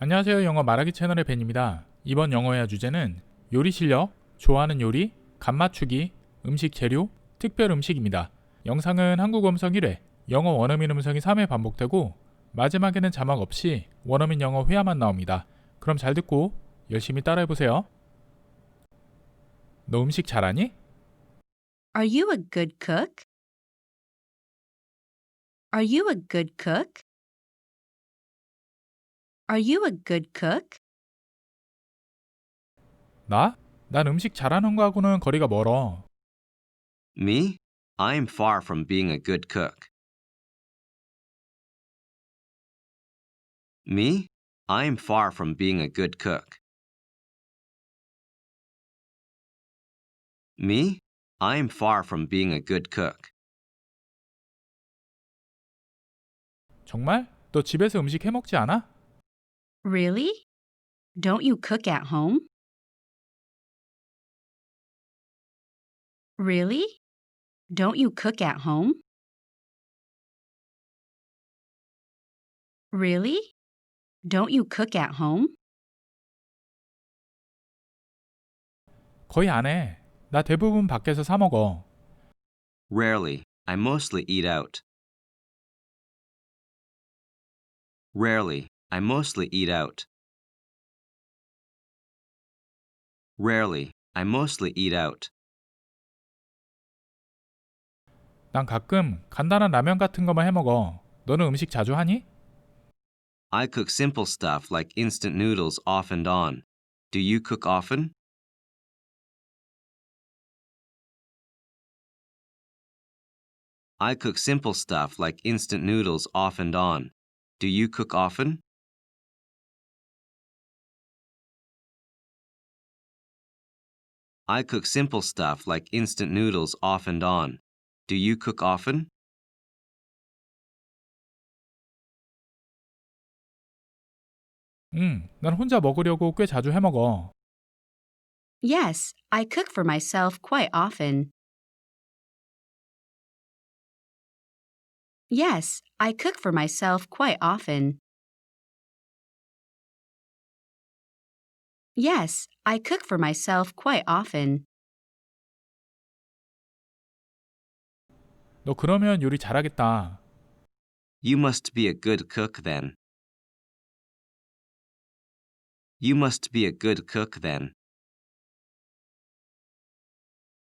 안녕하세요. 영어 말하기 채널의 벤입니다. 이번 영어회화 주제는 요리 실력, 좋아하는 요리, 간 맞추기, 음식 재료, 특별 음식입니다. 영상은 한국어 음성 1회, 영어 원어민 음성이 3회 반복되고 마지막에는 자막 없이 원어민 영어 회화만 나옵니다. 그럼 잘 듣고 열심히 따라해 보세요. 너 음식 잘하니? Are you a good cook? Are you a good cook? Are you a good cook? 나? 난 음식 잘하는 거하고는 거리가 멀어. Me? I'm far from being a good cook. Me? I'm far from being a good cook. Me? I'm far from being a good cook. 정말? 너 집에서 음식 해 먹지 않아? Really? Don't you cook at home? Really? Don't you cook at home? Really? Don't you cook at home? 거의 안 해. 나 대부분 밖에서 사 먹어. Rarely. I mostly eat out. Rarely. I mostly eat out. Rarely. I mostly eat out. 난 가끔 간단한 라면 같은 거만 해 먹어. 너는 음식 자주 하니? I cook simple stuff like instant noodles off and on. Do you cook often? I cook simple stuff like instant noodles off and on. Do you cook often? I cook simple stuff like instant noodles off and on. Do you cook often? 응, 난 혼자 먹으려고 꽤 자주 해 먹어. Yes, I cook for myself quite often. Yes, I cook for myself quite often. Yes, I cook for myself quite often. 너 그러면 요리 잘하겠다. You must be a good cook then. You must be a good cook then.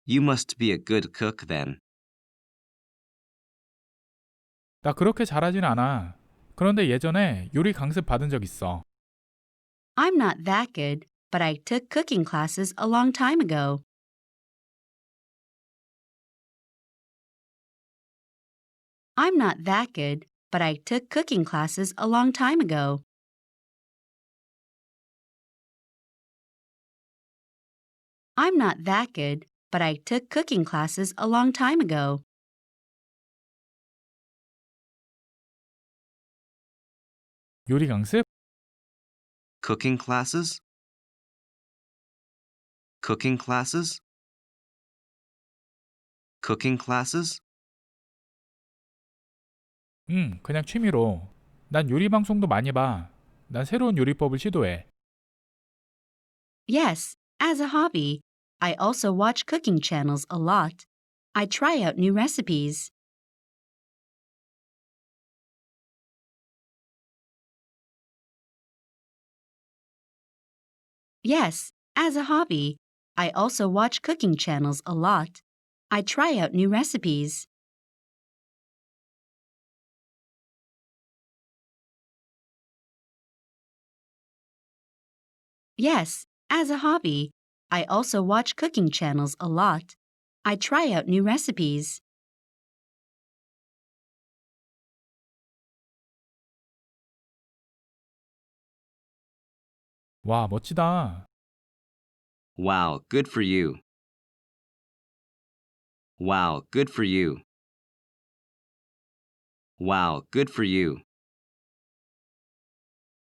You must be a good cook then. 나 그렇게 잘하진 않아. 그런데 예전에 요리 강습 받은 적 있어. I'm not that good, but I took cooking classes a long time ago. I'm not that good, but I took cooking classes a long time ago. I'm not that good, but I took cooking classes a long time ago. 요리 강습? Cooking classes? Cooking classes? Cooking classes? 응, 그냥 취미로. 난 요리 방송도 많이 봐. 난 새로운 요리법을 시도해. Yes, as a hobby. I also watch cooking channels a lot. I try out new recipes. Yes, as a hobby. I also watch cooking channels a lot. I try out new recipes. Yes, as a hobby. I also watch cooking channels a lot. I try out new recipes. 와, 멋지다. Wow, good for you. Wow, good for you. Wow, good for you.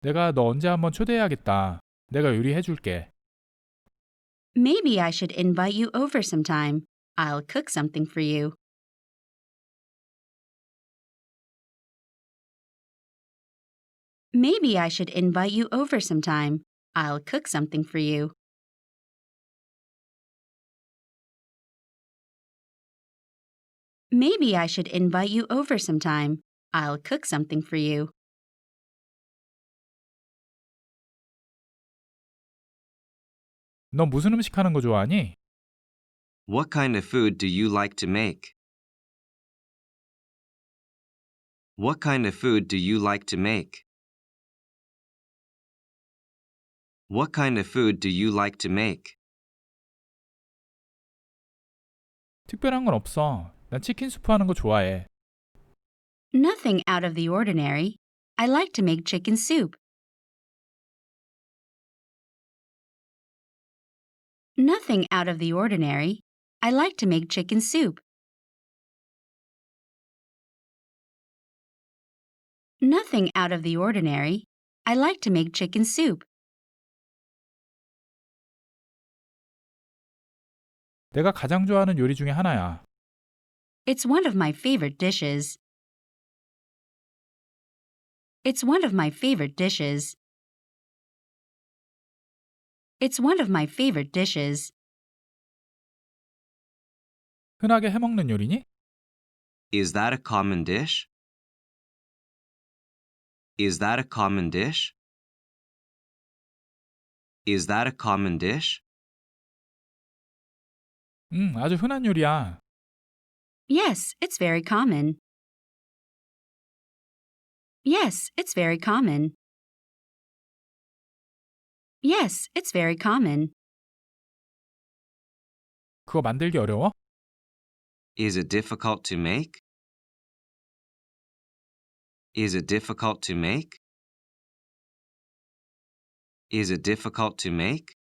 내가 너 언제 한번 초대해야겠다. 내가 요리해 줄게. Maybe I should invite you over sometime. I'll cook something for you. Maybe I should invite you over sometime. I'll cook something for you. Maybe I should invite you over sometime. I'll cook something for you. 너 무슨 음식 하는 거 좋아하니? What kind of food do you like to make? What kind of food do you like to make? What kind of food do you like to make? 특별한 건 없어. 난 치킨 수프 하는 거 좋아해. Nothing out of the ordinary. I like to make chicken soup. Nothing out of the ordinary. I like to make chicken soup. Nothing out of the ordinary. I like to make chicken soup. 내가 가장 좋아하는 요리 중에 하나야. It's one of my favorite dishes. It's one of my favorite dishes. It's one of my favorite dishes. 흔하게 해먹는 요리니? Is that a common dish? Is that a common dish? Is that a common dish? 응, 아주 흔한 요리야. Yes, it's very common. Yes, it's very common. Yes, it's very common. 그거 만들기 어려워? Is it difficult to make? Is it difficult to make? Is it difficult to make?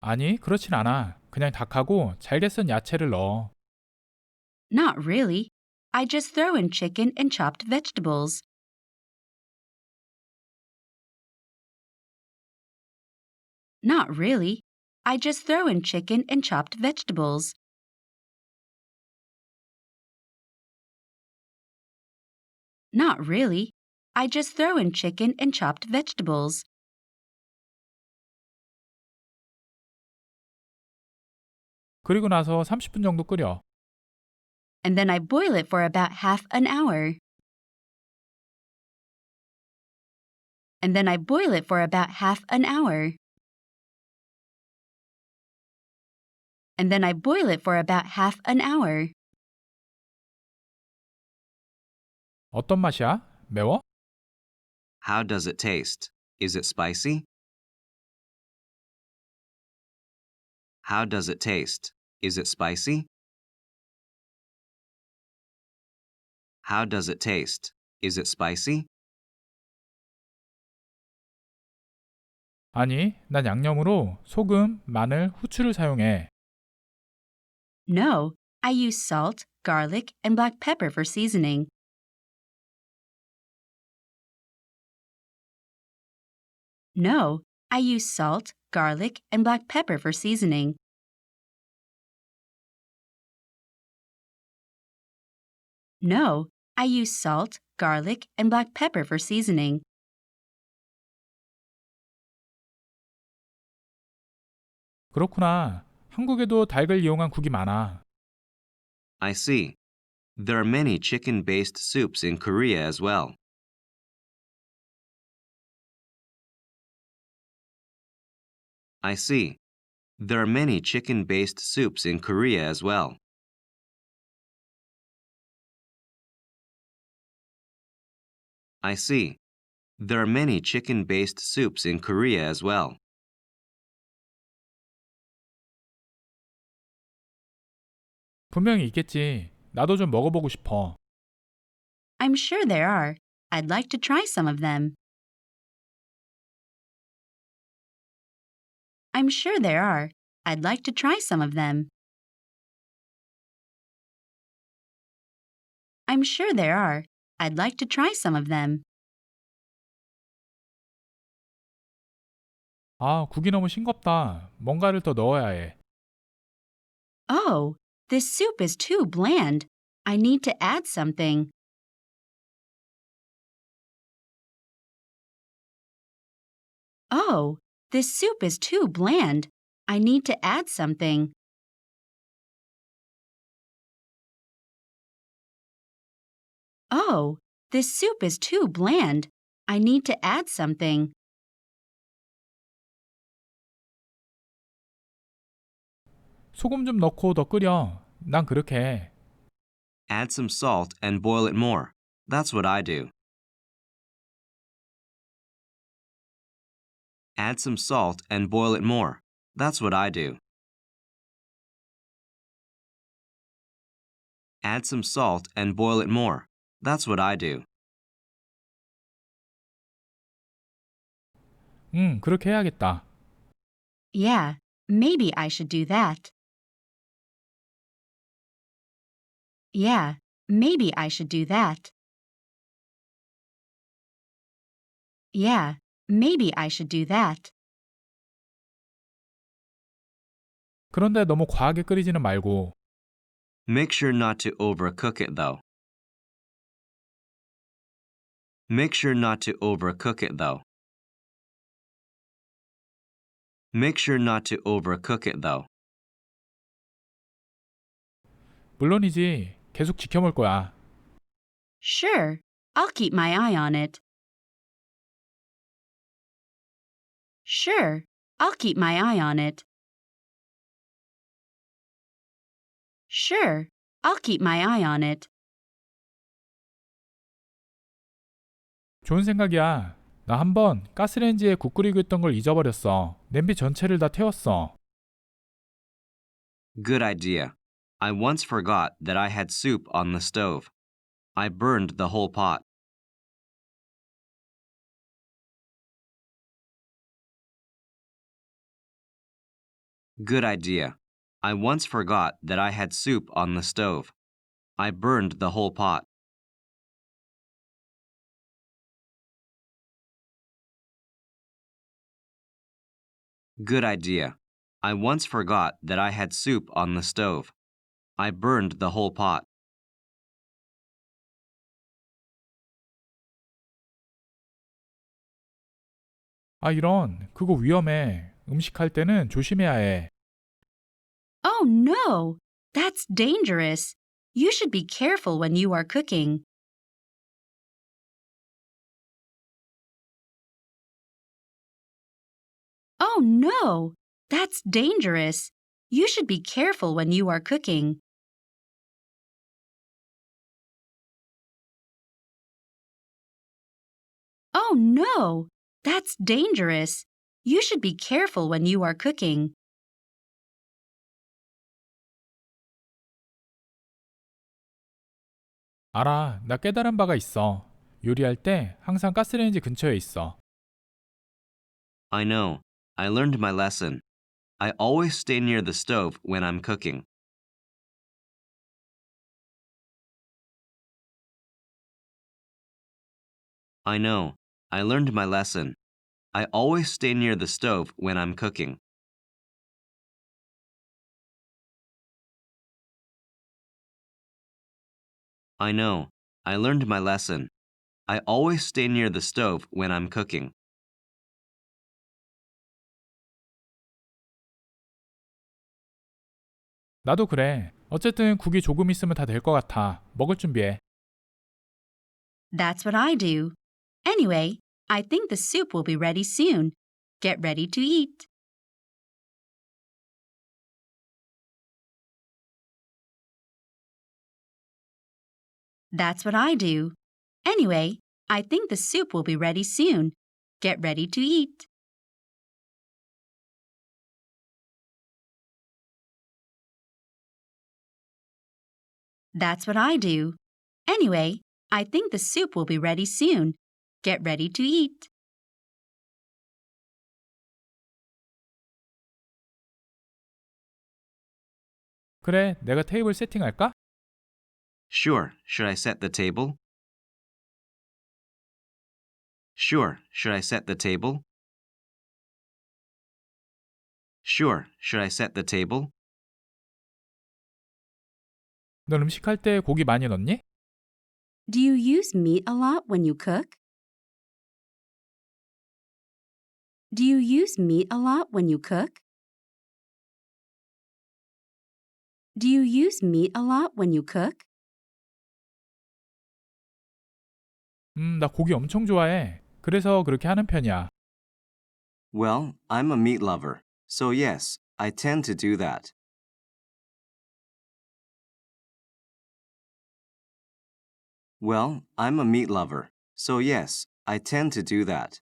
아니, 그렇진 않아. 그냥 닭하고 잘게 썬 야채를 넣어. Not really. I just throw in chicken and chopped vegetables. Not really. I just throw in chicken and chopped vegetables. Not really. I just throw in chicken and chopped vegetables. 그리고 나서 30분 정도 끓여. and then I boil it for about half an hour. And then I boil it for about half an hour. And then I boil it for about half an hour. 어떤 맛이야? 매워? How does it taste? Is it spicy? How does it taste? Is it spicy? How does it taste? Is it spicy? 아니, 난 양념으로 소금, 마늘, 후추를 사용해. No, I use salt, garlic, and black pepper for seasoning. No, I use salt, garlic, and black pepper for seasoning. No, I use salt, garlic, and black pepper for seasoning. 그렇구나. 한국에도 닭을 이용한 국이 많아. I see. There are many chicken based soups in Korea as well. I see. There are many chicken based soups in Korea as well. I see. There are many chicken based soups in Korea as well. 분명히 있겠지. 나도 좀 먹어보고 싶어. I'm sure there are. I'd like to try some of them. I'm sure there are. I'd like to try some of them. I'm sure there are. I'd like to try some of them. 아, 국이 너무 싱겁다. 뭔가를 더 넣어야 해. Oh, this soup is too bland. I need to add something. Oh, this soup is too bland. I need to add something. Oh, this soup is too bland. I need to add something. 소금 좀 넣고 더 끓여. 난 그렇게 해. Add some salt and boil it more. That's what I do. Add some salt and boil it more. That's what I do. Add some salt and boil it more. That's what I do. 응, 그렇게 해야겠다. Yeah, maybe I should do that. Yeah, maybe I should do that. Yeah, maybe I should do that. 그런데 너무 과하게 끓이지는 말고 Make sure not to overcook it though. Make sure not to overcook it though. Make sure not to overcook it though. 물론이지. 계속 지켜볼 거야. Sure, I'll keep my eye on it. Sure, I'll keep my eye on it. Sure, I'll keep my eye on it. 좋은 생각이야. 나 한 번 가스레인지에 국 끓이고 있던 걸 잊어버렸어. 냄비 전체를 다 태웠어. Good idea. I once forgot that I had soup on the stove. I burned the whole pot. Good idea. I once forgot that I had soup on the stove. I burned the whole pot. Good idea. I once forgot that I had soup on the stove. I burned the whole pot. 아, 이런. 그거 위험해. 음식할 때는 조심해야 해. Oh no, that's dangerous. You should be careful when you are cooking. Oh no, that's dangerous. You should be careful when you are cooking. Oh no, that's dangerous. You should be careful when you are cooking. 알아. 나 깨달은 바가 있어. 요리할 때 항상 가스레인지 근처에 있어. I know. I learned my lesson. I always stay near the stove when I'm cooking. I know. I learned my lesson. I always stay near the stove when I'm cooking. I know. I learned my lesson. I always stay near the stove when I'm cooking. 나도 그래. 어쨌든 국이 조금 있으면 다 될 것 같아. 먹을 준비해. That's what I do. Anyway, I think the soup will be ready soon. Get ready to eat. That's what I do. Anyway, I think the soup will be ready soon. Get ready to eat. That's what I do. Anyway, I think the soup will be ready soon. Get ready to eat. 그래, 내가 테이블 세팅할까? Sure. Should I set the table? Sure. Should I set the table? Sure. Should I set the table? 넌 음식할 때 고기 많이 넣니? Do you use meat a lot when you cook? Do you use meat a lot when you cook? Do you use meat a lot when you cook? 음, 나 고기 엄청 좋아해. 그래서 그렇게 하는 편이야. Well, I'm a meat lover, so yes, I tend to do that. Well, I'm a meat lover, so yes, I tend to do that.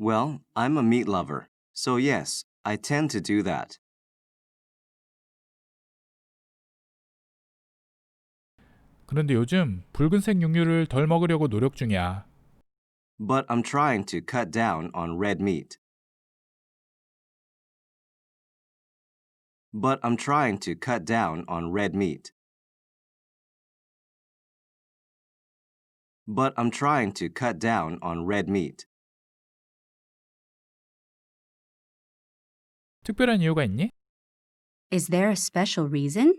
Well, I'm a meat lover, so yes, I tend to do that. 그런데 요즘 붉은색 육류를 덜 먹으려고 노력 중이야. But I'm trying to cut down on red meat. But I'm trying to cut down on red meat. But I'm trying to cut down on red meat. 특별한 이유가 있니? Is there a special reason?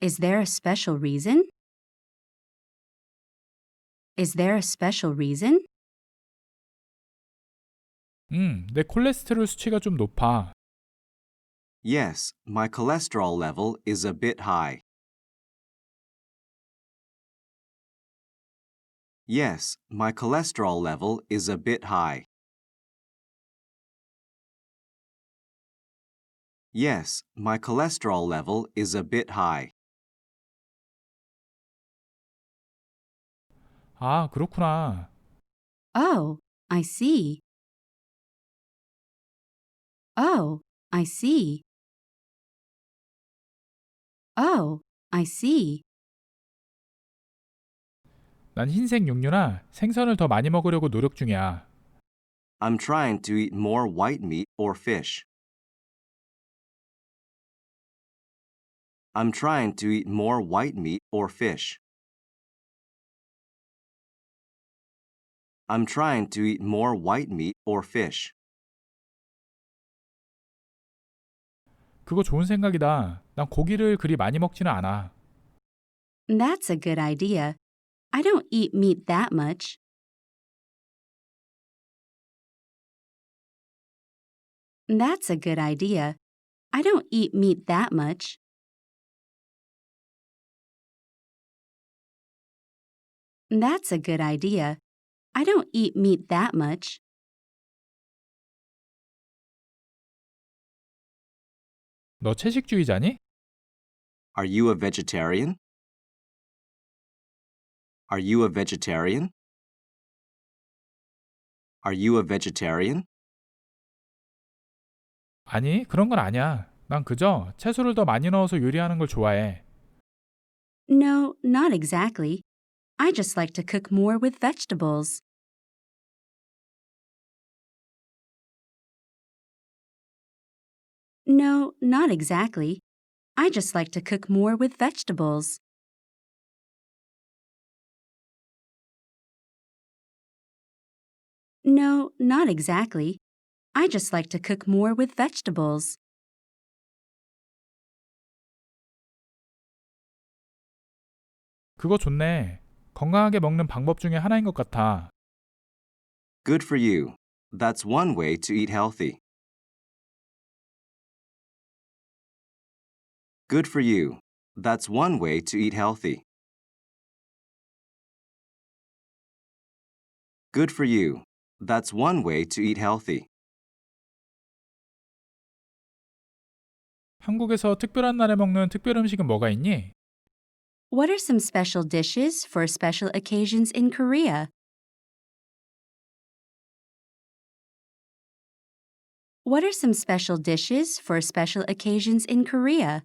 Is there a special reason? Is there a special reason? 음, 내 콜레스테롤 수치가 좀 높아. Yes, my cholesterol level is a bit high. Yes, my cholesterol level is a bit high. Yes, my cholesterol level is a bit high. 아, 그렇구나. Oh, I see. Oh, I see. Oh, I see. 난 흰색 육류나 생선을 더 많이 먹으려고 노력 중이야. I'm trying to eat more white meat or fish. I'm trying to eat more white meat or fish. I'm trying to eat more white meat or fish. 그거 좋은 생각이다. 난 고기를 그리 많이 먹지는 않아. That's a good idea. I don't eat meat that much. That's a good idea. I don't eat meat that much. That's a good idea. I don't eat meat that much. 너 채식주의자니? Are you a vegetarian? Are you a vegetarian? Are you a vegetarian? 아니, 그런 건 아니야. 난 그저 채소를 더 많이 넣어서 요리하는 걸 좋아해. No, not exactly. I just like to cook more with vegetables. No, not exactly. I just like to cook more with vegetables. No, not exactly. I just like to cook more with vegetables. 그거 좋네. 건강하게 먹는 방법 중에 하나인 것 같아. Good for you. That's one way to eat healthy. Good for you. That's one way to eat healthy. Good for you. That's one way to eat healthy. 한국에서 특별한 날에 먹는 특별 음식은 뭐가 있니? What are some special dishes for special occasions in Korea? What are some special dishes for special occasions in Korea?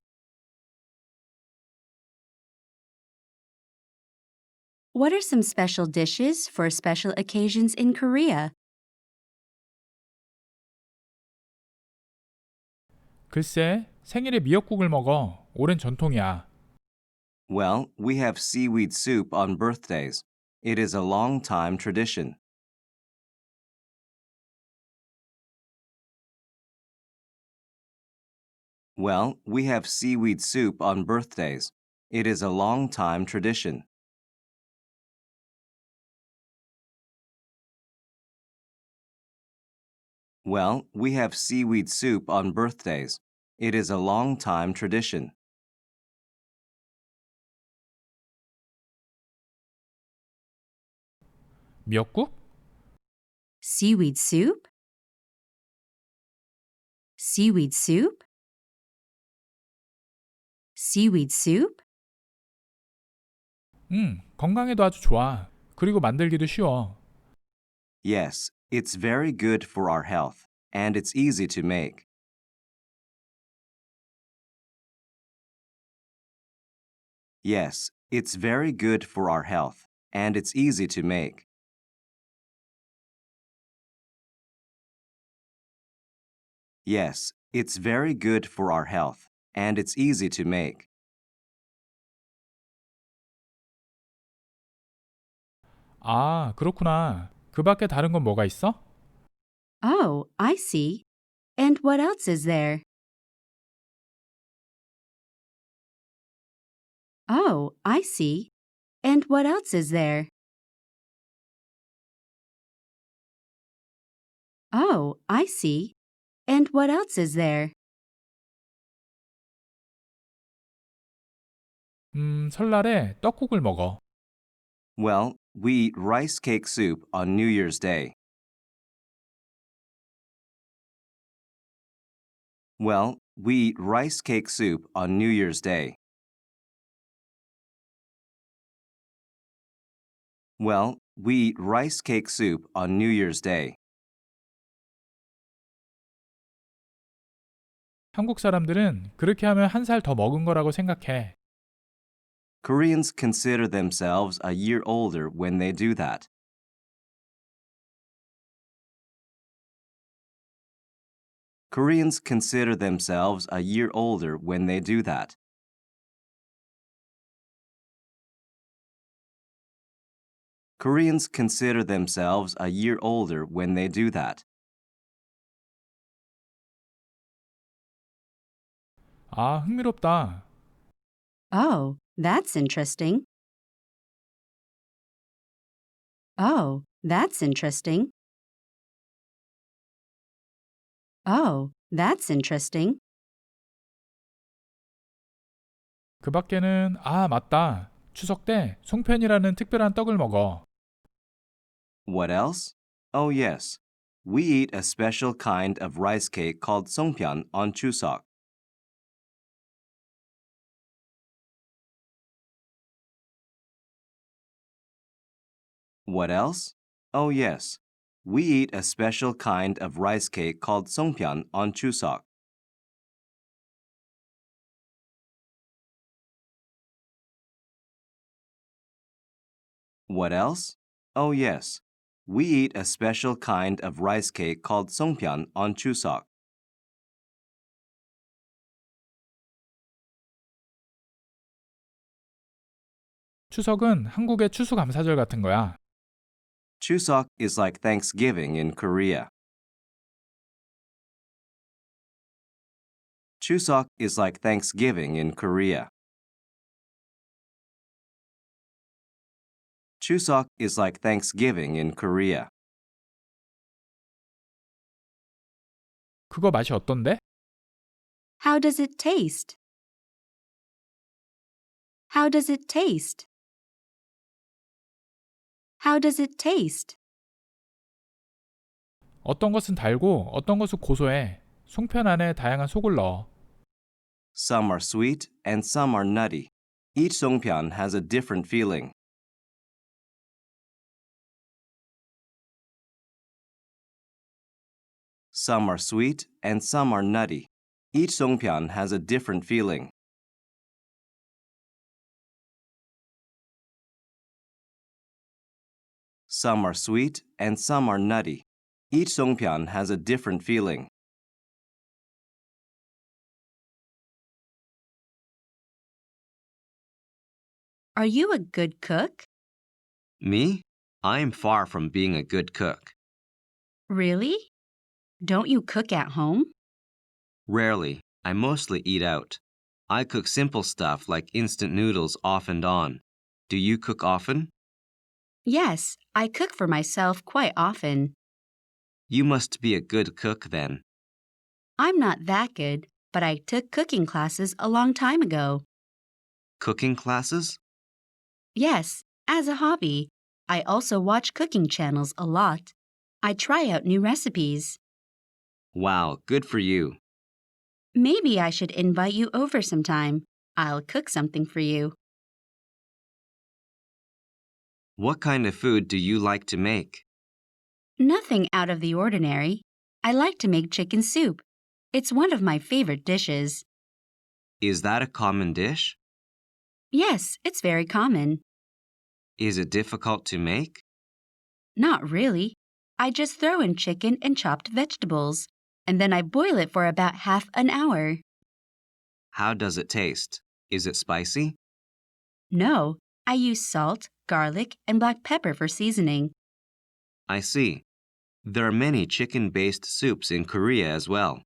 What are some special dishes for special occasions in Korea? 글쎄, 생일에 미역국을 먹어. 오랜 전통이야. Well, we have seaweed soup on birthdays. It is a long time tradition. Well, we have seaweed soup on birthdays. It is a long time tradition. Well, we have seaweed soup on birthdays. It is a long time tradition. 미역국? Seaweed soup? Seaweed soup? Seaweed soup? 응, 건강에도 아주 좋아. 그리고 만들기도 쉬워. Yes, it's very good for our health, and it's easy to make. Yes, it's very good for our health, and it's easy to make. Yes, it's very good for our health, and it's easy to make. 아, 그렇구나. 그 밖에 다른 건 뭐가 있어? Oh, I see. And what else is there? Oh, I see. And what else is there? Oh, I see. And what else is there? 음, 설날에 떡국을 먹어. Well, we eat rice cake soup on New Year's Day. Well, we eat rice cake soup on New Year's Day. Well, we eat rice cake soup on New Year's Day. 한국 사람들은 그렇게 하면 한 살 더 먹은 거라고 생각해. Koreans consider themselves a year older when they do that. Koreans consider themselves a year older when they do that. Koreans consider themselves a year older when they do that. 아, 흥미롭다. Oh, that's interesting. Oh, that's interesting. Oh, that's interesting. 그 밖에는 아, 맞다. 추석 때 송편이라는 특별한 떡을 먹어. What else? Oh, yes. We eat a special kind of rice cake called songpyeon on Chuseok. What else? Oh, yes. We eat a special kind of rice cake called songpyeon on Chuseok. What else? Oh, yes. We eat a special kind of rice cake called songpyeon on Chuseok. 추석은 한국의 추수감사절 같은 거야. Chuseok is like Thanksgiving in Korea. Chuseok is like Thanksgiving in Korea. Chuseok is like Thanksgiving in Korea. 그거 맛이 어떤데? How does it taste? How does it taste? How does it taste? 어떤 것은 달고 어떤 것은 고소해. 송편 안에 다양한 속을 넣어. Some are sweet and some are nutty. Each songpyeon has a different feeling. Some are sweet and some are nutty. Each songpyeon has a different feeling. Some are sweet and some are nutty. Each songpyeon has a different feeling. Are you a good cook? Me? I am far from being a good cook. Really? Don't you cook at home? Rarely. I mostly eat out. I cook simple stuff like instant noodles off and on. Do you cook often? Yes, I cook for myself quite often. You must be a good cook then. I'm not that good, but I took cooking classes a long time ago. Cooking classes? Yes, as a hobby. I also watch cooking channels a lot. I try out new recipes. Wow, good for you. Maybe I should invite you over sometime. I'll cook something for you. What kind of food do you like to make? Nothing out of the ordinary. I like to make chicken soup. It's one of my favorite dishes. Is that a common dish? Yes, it's very common. Is it difficult to make? Not really. I just throw in chicken and chopped vegetables, and then I boil it for about half an hour. How does it taste? Is it spicy? No, I use salt, garlic, and black pepper for seasoning. I see. There are many chicken based soups in Korea as well.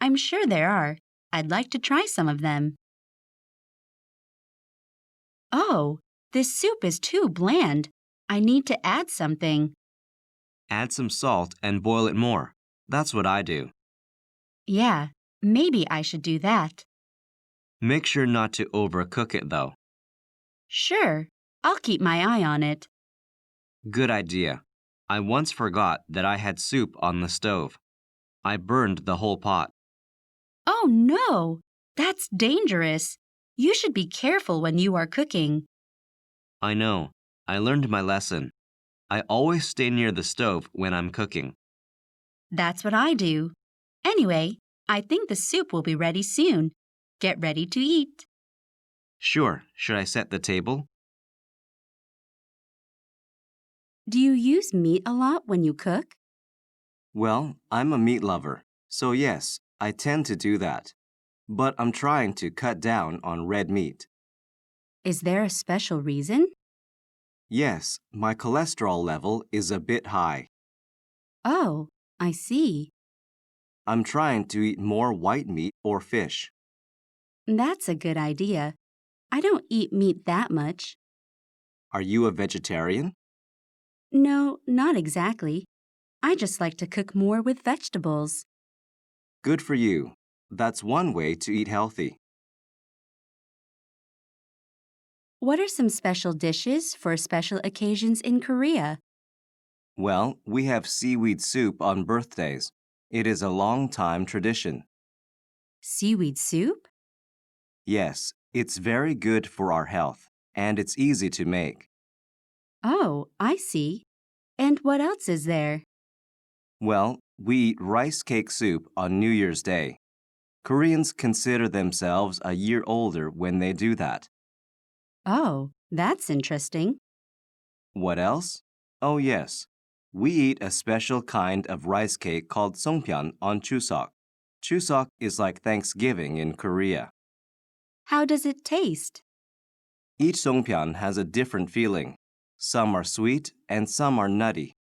I'm sure there are. I'd like to try some of them. Oh, this soup is too bland. I need to add something. Add some salt and boil it more. That's what I do. Yeah, maybe I should do that. Make sure not to overcook it though. Sure, I'll keep my eye on it. Good idea. I once forgot that I had soup on the stove. I burned the whole pot. Oh no, that's dangerous. You should be careful when you are cooking. I know. I learned my lesson. I always stay near the stove when I'm cooking. That's what I do. Anyway, I think the soup will be ready soon. Get ready to eat. Sure, should I set the table? Do you use meat a lot when you cook? Well, I'm a meat lover, so yes, I tend to do that. But I'm trying to cut down on red meat. Is there a special reason? Yes, my cholesterol level is a bit high. Oh, I see. I'm trying to eat more white meat or fish. That's a good idea. I don't eat meat that much. Are you a vegetarian? No, not exactly. I just like to cook more with vegetables. Good for you. That's one way to eat healthy. What are some special dishes for special occasions in Korea? Well, we have seaweed soup on birthdays. It is a long time tradition. Seaweed soup? Yes, it's very good for our health, and it's easy to make. Oh, I see. And what else is there? Well, we eat rice cake soup on New Year's Day. Koreans consider themselves a year older when they do that. Oh, that's interesting. What else? Oh, yes. We eat a special kind of rice cake called songpyeon on Chuseok. Chuseok is like Thanksgiving in Korea. How does it taste? Each songpyeon has a different feeling. Some are sweet and some are nutty.